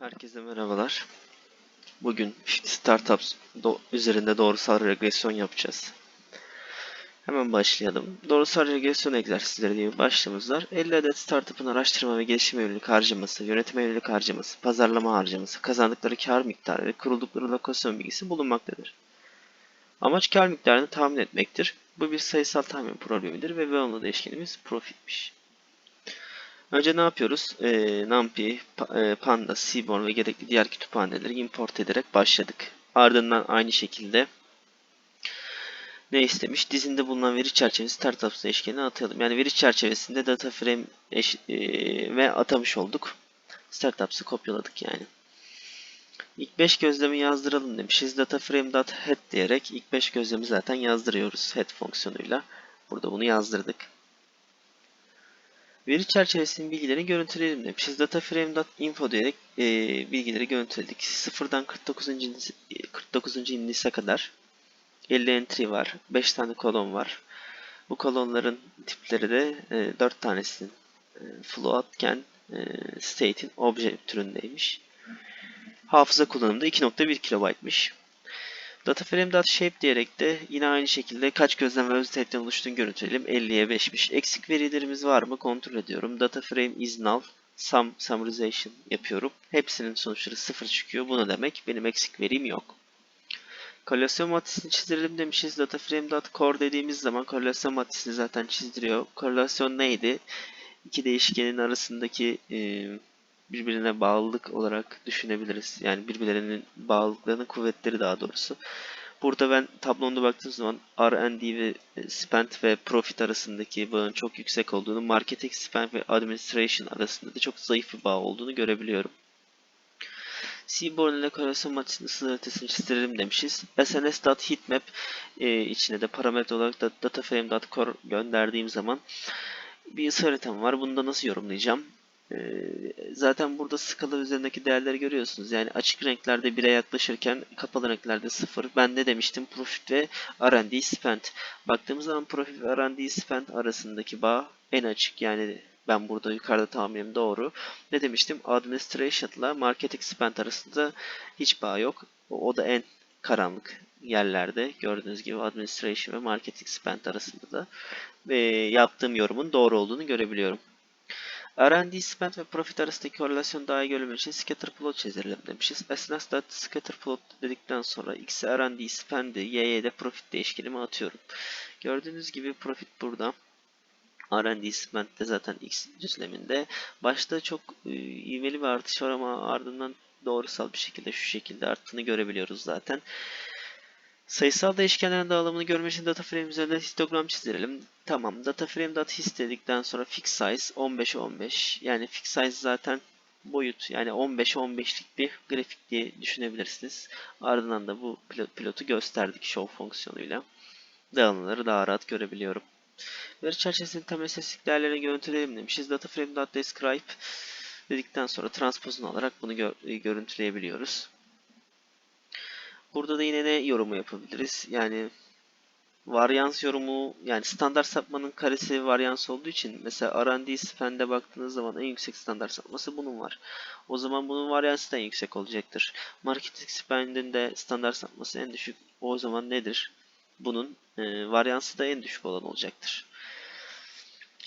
Herkese merhabalar. Bugün Startups do- üzerinde doğrusal regresyon yapacağız. Hemen başlayalım. Doğrusal regresyon egzersizleri diye başlığımız var. 50 adet startup'ın araştırma ve gelişime yönelik harcaması, yönetime yönelik harcaması, pazarlama harcaması, kazandıkları kar miktarı ve kuruldukları lokasyon bilgisi bulunmaktadır. Amaç kar miktarını tahmin etmektir. Bu bir sayısal tahmin problemidir ve Bounded değişkenimiz profitmiş. Önce ne yapıyoruz? Ee, NumPy, e, Panda, Seaborn ve gerekli diğer kütüphaneleri import ederek başladık. Ardından aynı şekilde ne istemiş? Dizinde bulunan veri çerçevesi startups eşkenine atayalım. Yani veri çerçevesinde data frame eş, e, ve atamış olduk. Startups'ı kopyaladık yani. İlk 5 gözlemi yazdıralım demişiz. Data frame.head diyerek ilk 5 gözlemi zaten yazdırıyoruz head fonksiyonuyla. Burada bunu yazdırdık. Veri çerçevesinin bilgilerini görüntüleyelim demişiz. Dataframe.info diyerek e, bilgileri görüntüledik. 0'dan 49. indis- 49. indise kadar 50 entry var. 5 tane kolon var. Bu kolonların tipleri de e, 4 tanesinin e, floatken e, state'in obje türündeymiş. Hafıza kullanımı da 2.1 kilobaytmış. Dataframe.shape diyerek de yine aynı şekilde kaç gözlem ve özellikten oluştuğunu görüntüleyelim. 50'ye 5'miş. Eksik verilerimiz var mı kontrol ediyorum. Dataframe is null. Sum summarization yapıyorum. Hepsinin sonuçları 0 çıkıyor. Bu ne demek? Benim eksik verim yok. Korelasyon matrisini çizdirelim demişiz. Dataframe.core dediğimiz zaman korelasyon matrisini zaten çizdiriyor. Korelasyon neydi? İki değişkenin arasındaki e, birbirine bağlılık olarak düşünebiliriz. Yani birbirlerinin bağlılıklarının kuvvetleri daha doğrusu. Burada ben tablomda baktığım zaman R&D ve spend ve profit arasındaki bağın çok yüksek olduğunu, marketing spend ve administration arasında da çok zayıf bir bağ olduğunu görebiliyorum. Seaborn ile korelasyon matrisinin sınır ötesini çizdirelim demişiz. sns.heatmap e, içine de parametre olarak da dataframe.core gönderdiğim zaman bir ısı haritam var. Bunu da nasıl yorumlayacağım? Ee, zaten burada skala üzerindeki değerleri görüyorsunuz. Yani açık renklerde 1'e yaklaşırken kapalı renklerde 0. Ben ne demiştim? Profit ve R&D spend. Baktığımız zaman profit ve R&D spend arasındaki bağ en açık. Yani ben burada yukarıda tahminim doğru. Ne demiştim? Administration ile marketing spend arasında hiç bağ yok. O, da en karanlık yerlerde. Gördüğünüz gibi administration ve marketing spend arasında da ve yaptığım yorumun doğru olduğunu görebiliyorum. R&D spend ve profit arasındaki korelasyonu daha iyi görebilmek için scatter plot çizelim demişiz. Esnasda scatter plot dedikten sonra x'e R&D spend'i, y'ye de profit değişkenimi atıyorum. Gördüğünüz gibi profit burada. R&D spend de zaten x düzleminde. Başta çok e, ivmeli bir artış var ama ardından doğrusal bir şekilde şu şekilde arttığını görebiliyoruz zaten. Sayısal değişkenlerin dağılımını görmek için data frame üzerinde histogram çizelim. Tamam. Data frame.hist dedikten sonra fix size 15 15. Yani fix size zaten boyut yani 15 15'lik bir grafik diye düşünebilirsiniz. Ardından da bu pilot, pilotu gösterdik show fonksiyonuyla. Dağılımları daha rahat görebiliyorum. Veri çerçevesinin temel istatistik değerlerini görüntüleyelim demişiz. Data frame.describe dedikten sonra transpozunu alarak bunu gör, görüntüleyebiliyoruz. Burada da yine ne yorumu yapabiliriz? Yani varyans yorumu yani standart sapmanın karesi varyans olduğu için mesela R&D spend'e baktığınız zaman en yüksek standart sapması bunun var. O zaman bunun varyansı da en yüksek olacaktır. Marketing spend'in de standart sapması en düşük. O zaman nedir? Bunun e, varyansı da en düşük olan olacaktır.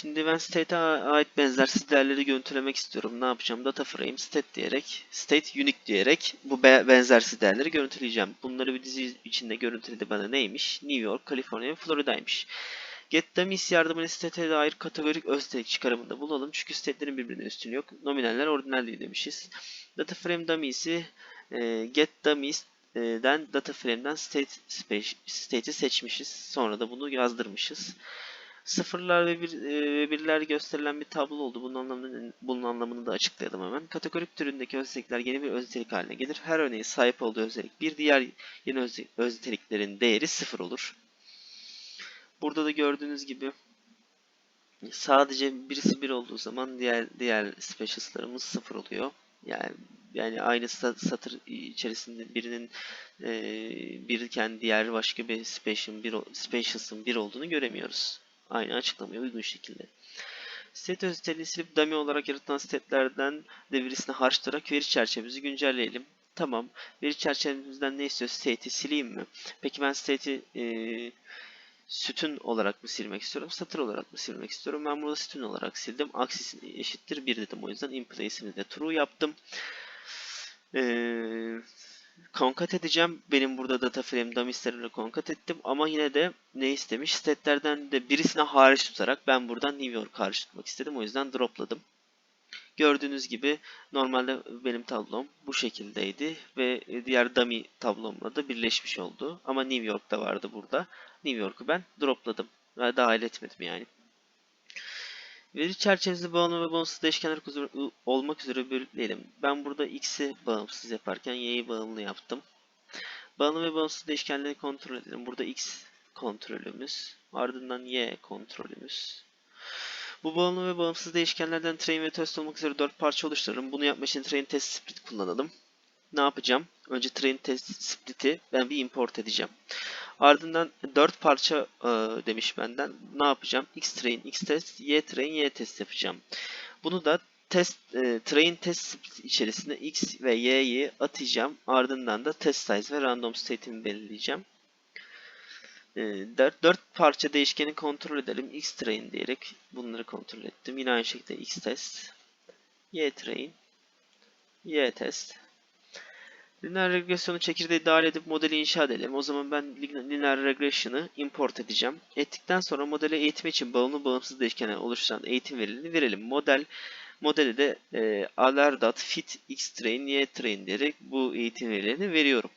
Şimdi ben state'e ait benzersiz değerleri görüntülemek istiyorum. Ne yapacağım? Data frame state diyerek, state unique diyerek bu be- benzersiz değerleri görüntüleyeceğim. Bunları bir dizi içinde görüntüledi bana neymiş? New York, Kaliforniya ve Florida'ymış. Get dummies yardımıyla state'e dair kategorik özdelik çıkarımında bulalım. Çünkü state'lerin birbirine üstünü yok. Nominaller ordinal değil demişiz. Data frame dummies'i e, get dummies'den data frame'den state state'i seçmişiz. Sonra da bunu yazdırmışız. Sıfırlar ve bir, e, birler gösterilen bir tablo oldu. Bunun anlamını, bunun anlamını da açıklayalım hemen. Kategorik türündeki özellikler yeni bir özellik haline gelir. Her örneğin sahip olduğu özellik bir diğer yeni öze- özelliklerin değeri sıfır olur. Burada da gördüğünüz gibi sadece birisi bir olduğu zaman diğer diğer specials'larımız sıfır oluyor. Yani yani aynı sa- satır içerisinde birinin e, birken diğer başka bir special bir specials'ın bir olduğunu göremiyoruz. Aynı açıklamaya uygun şekilde. State özelliğini silip dummy olarak yaratılan state'lerden de birisini harçlayarak veri çerçevemizi güncelleyelim. Tamam. Veri çerçevemizden ne istiyor? State'i sileyim mi? Peki ben state'i eee sütun olarak mı silmek istiyorum? Satır olarak mı silmek istiyorum? Ben burada sütun olarak sildim. Aksis eşittir 1 dedim. O yüzden in place'imi true yaptım. Ee, concat edeceğim. Benim burada data frame dummy concat ettim. Ama yine de ne istemiş? State'lerden de birisine hariç tutarak ben buradan New York hariç tutmak istedim. O yüzden dropladım. Gördüğünüz gibi normalde benim tablom bu şekildeydi ve diğer dummy tablomla da birleşmiş oldu. Ama New York'ta vardı burada. New York'u ben dropladım. Ve dahil etmedim yani. Veri çerçevesi bağımlı ve bağımsız değişkenler olmak üzere belirleyelim. Ben burada x'i bağımsız yaparken y'yi bağımlı yaptım. Bağımlı ve bağımsız değişkenleri kontrol edelim. Burada x kontrolümüz, ardından y kontrolümüz. Bu bağımlı ve bağımsız değişkenlerden train ve test olmak üzere 4 parça oluşturalım. Bunu yapmak için train test split kullanalım. Ne yapacağım? Önce train test split'i ben bir import edeceğim. Ardından 4 parça e, demiş benden. Ne yapacağım? X train, X test, Y train, Y test yapacağım. Bunu da test e, train test içerisinde X ve Y'yi atacağım. Ardından da test size ve random state'imi belirleyeceğim. 4, e, 4 parça değişkeni kontrol edelim. X train diyerek bunları kontrol ettim. Yine aynı şekilde X test, Y train, Y test, Linear regresyonu çekirdeği dahil edip modeli inşa edelim. O zaman ben linear regression'ı import edeceğim. Ettikten sonra modeli eğitme için bağımlı bağımsız değişkene oluşturan eğitim verilerini verelim. Model modeli de e, alar.fit xtrain ytrain diyerek bu eğitim verilerini veriyorum.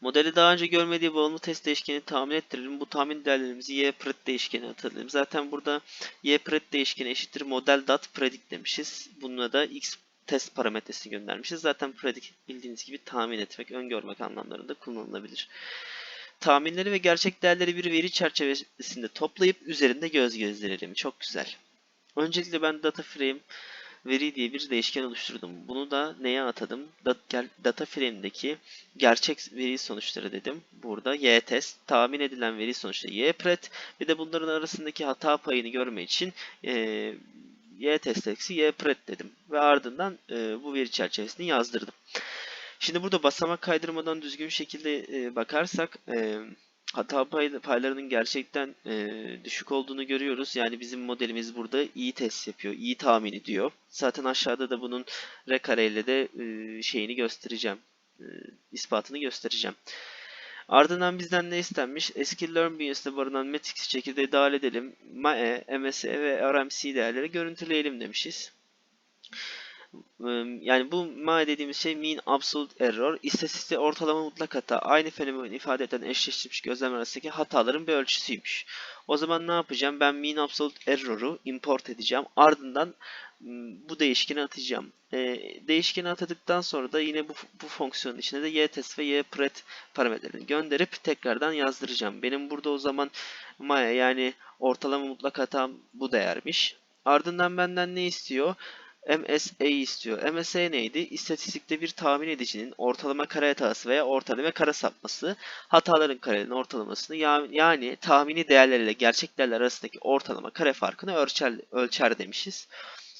Modeli daha önce görmediği bağımlı test değişkeni tahmin ettirelim. Bu tahmin değerlerimizi y_pred değişkeni atalım. Zaten burada y_pred değişkeni eşittir model.predict demişiz. Bununla da x test parametresini göndermişiz. Zaten pratik bildiğiniz gibi tahmin etmek, öngörmek anlamlarında kullanılabilir. Tahminleri ve gerçek değerleri bir veri çerçevesinde toplayıp üzerinde göz gezdirelim. Çok güzel. Öncelikle ben data frame veri diye bir değişken oluşturdum. Bunu da neye atadım? Data frame'deki gerçek veri sonuçları dedim. Burada y test, tahmin edilen veri sonuçları y pret ve de bunların arasındaki hata payını görme için y test eksi y pret dedim. Ve ardından e, bu veri çerçevesini yazdırdım. Şimdi burada basamak kaydırmadan düzgün şekilde e, bakarsak e, hata pay, paylarının gerçekten e, düşük olduğunu görüyoruz. Yani bizim modelimiz burada iyi test yapıyor, iyi tahmin ediyor. Zaten aşağıda da bunun rekareyle de e, şeyini göstereceğim, e, ispatını göstereceğim. Ardından bizden ne istenmiş? Eski Learn bünyesinde barınan Matrix çekirdeği dahil edelim. MAE, MSE ve RMC değerleri görüntüleyelim demişiz. Yani bu MAE dediğimiz şey Mean Absolute Error. İstatistikte ortalama mutlak hata aynı fenomeni ifade eden eşleştirilmiş gözlem arasındaki hataların bir ölçüsüymüş. O zaman ne yapacağım? Ben Mean Absolute Error'u import edeceğim. Ardından bu değişkeni atacağım. E, değişkeni atadıktan sonra da yine bu, bu fonksiyonun içine de ytest ve ypret parametrelerini gönderip tekrardan yazdıracağım. Benim burada o zaman maya yani ortalama mutlak hatam bu değermiş. Ardından benden ne istiyor? MSA istiyor. MSA neydi? İstatistikte bir tahmin edicinin ortalama kare hatası veya ortalama kare sapması hataların karelerinin ortalamasını yani tahmini değerler gerçek değerler arasındaki ortalama kare farkını ölçer, ölçer demişiz.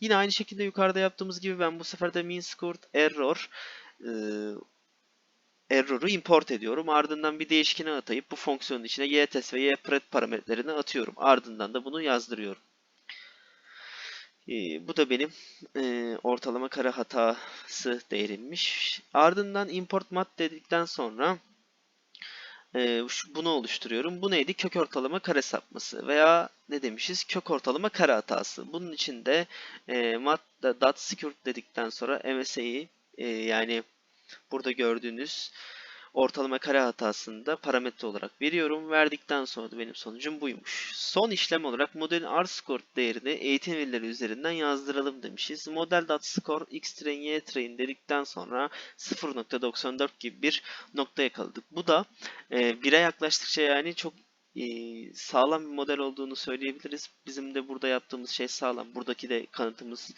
Yine aynı şekilde yukarıda yaptığımız gibi ben bu sefer de mean squared error e, error'u import ediyorum. Ardından bir değişkene atayıp bu fonksiyonun içine ytest ve ypret parametrelerini atıyorum. Ardından da bunu yazdırıyorum. Bu da benim e, ortalama kare hatası değerimmiş. Ardından import mat dedikten sonra e, bunu oluşturuyorum. Bu neydi? Kök ortalama kare sapması veya ne demişiz? Kök ortalama kare hatası. Bunun için de e, mat dot secure dedikten sonra MSA'yı e, yani burada gördüğünüz ortalama kare hatasını parametre olarak veriyorum. Verdikten sonra da benim sonucum buymuş. Son işlem olarak modelin R-score değerini eğitim verileri üzerinden yazdıralım demişiz. Model.score x train y train dedikten sonra 0.94 gibi bir nokta yakaladık. Bu da e, 1'e yaklaştıkça yani çok e, sağlam bir model olduğunu söyleyebiliriz. Bizim de burada yaptığımız şey sağlam. Buradaki de kanıtımız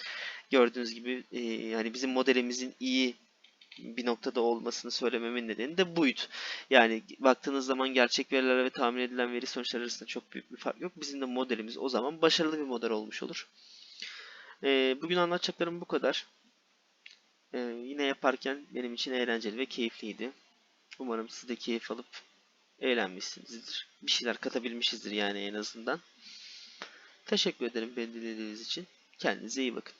gördüğünüz gibi e, yani bizim modelimizin iyi bir noktada olmasını söylememin nedeni de buydu. Yani baktığınız zaman gerçek veriler ve tahmin edilen veri sonuçları arasında çok büyük bir fark yok. Bizim de modelimiz o zaman başarılı bir model olmuş olur. Ee, bugün anlatacaklarım bu kadar. Ee, yine yaparken benim için eğlenceli ve keyifliydi. Umarım siz de keyif alıp eğlenmişsinizdir. Bir şeyler katabilmişizdir yani en azından. Teşekkür ederim beni dinlediğiniz için. Kendinize iyi bakın.